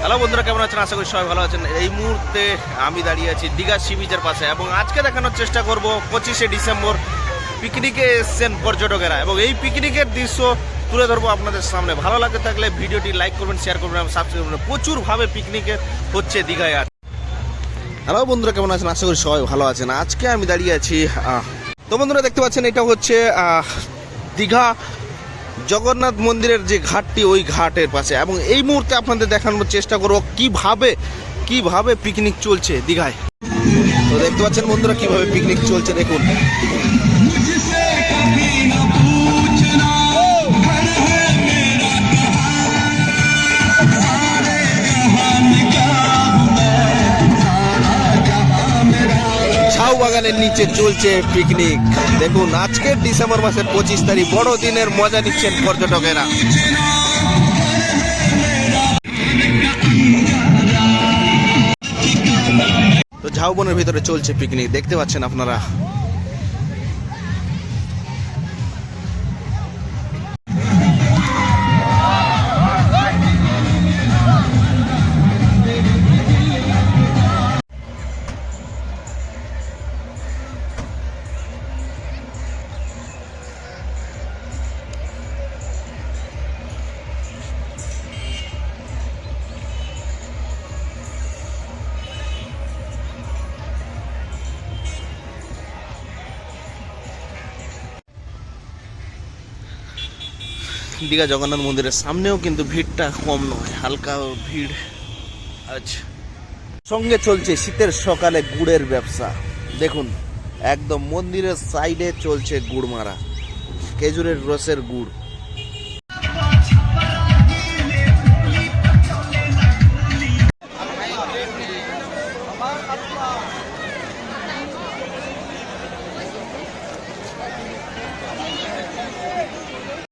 Hello বন্ধুরা, কেমন আছেন? আশা করি সবাই ভালো আছেন। এই মুহূর্তে আমি দাঁড়িয়ে আছি দীঘা সি বিচের পাশে এবং আজকে দেখানোর চেষ্টা করব পঁচিশে ডিসেম্বর পিকনিকে এসছেন পর্যটকেরা এবং এই পিকনিকের দৃশ্য তুলে ধরবো আপনাদের সামনে। ভালো লাগে থাকলে ভিডিওটি লাইক করবেন শেয়ার করবেন এবং সাবস্ক্রাইব করবেন। প্রচুরভাবে পিকনিকে হচ্ছে দীঘায় আজ। হ্যালো বন্ধুরা, কেমন আছেন? আশা করি সবাই ভালো আছেন। আজকে আমি দাঁড়িয়ে আছি তো বন্ধুরা, দেখতে পাচ্ছেন, এটা হচ্ছে দীঘা জগন্নাথ মন্দিরের যে ঘাটটি, ওই ঘাটের পাশে। এবং এই মুহূর্তে আপনাদের দেখানোর চেষ্টা করব কীভাবে কীভাবে পিকনিক চলছে দীঘায়। তো দেখতে পাচ্ছেন বন্ধুরা কীভাবে পিকনিক চলছে, দেখুন। ঝাউ বাগানের নিচে চলছে পিকনিক দেখুন, আজকের ডিসেম্বর মাসের পঁচিশ তারিখ, বড় দিনের মজা নিচ্ছেন পর্যটকেরা। তো ঝাউবনের ভিতরে চলছে পিকনিক দেখতে পাচ্ছেন আপনারা? দীঘা জগন্নাথ মন্দিরের সামনেও কিন্তু ভিড়টা কম নয়, হালকা ভিড় আছে সঙ্গে চলছে শীতের সকালে গুড়ের ব্যবসা। দেখুন, একদম মন্দিরের সাইডে চলছে গুড় মারা খেজুরের রসের গুড়।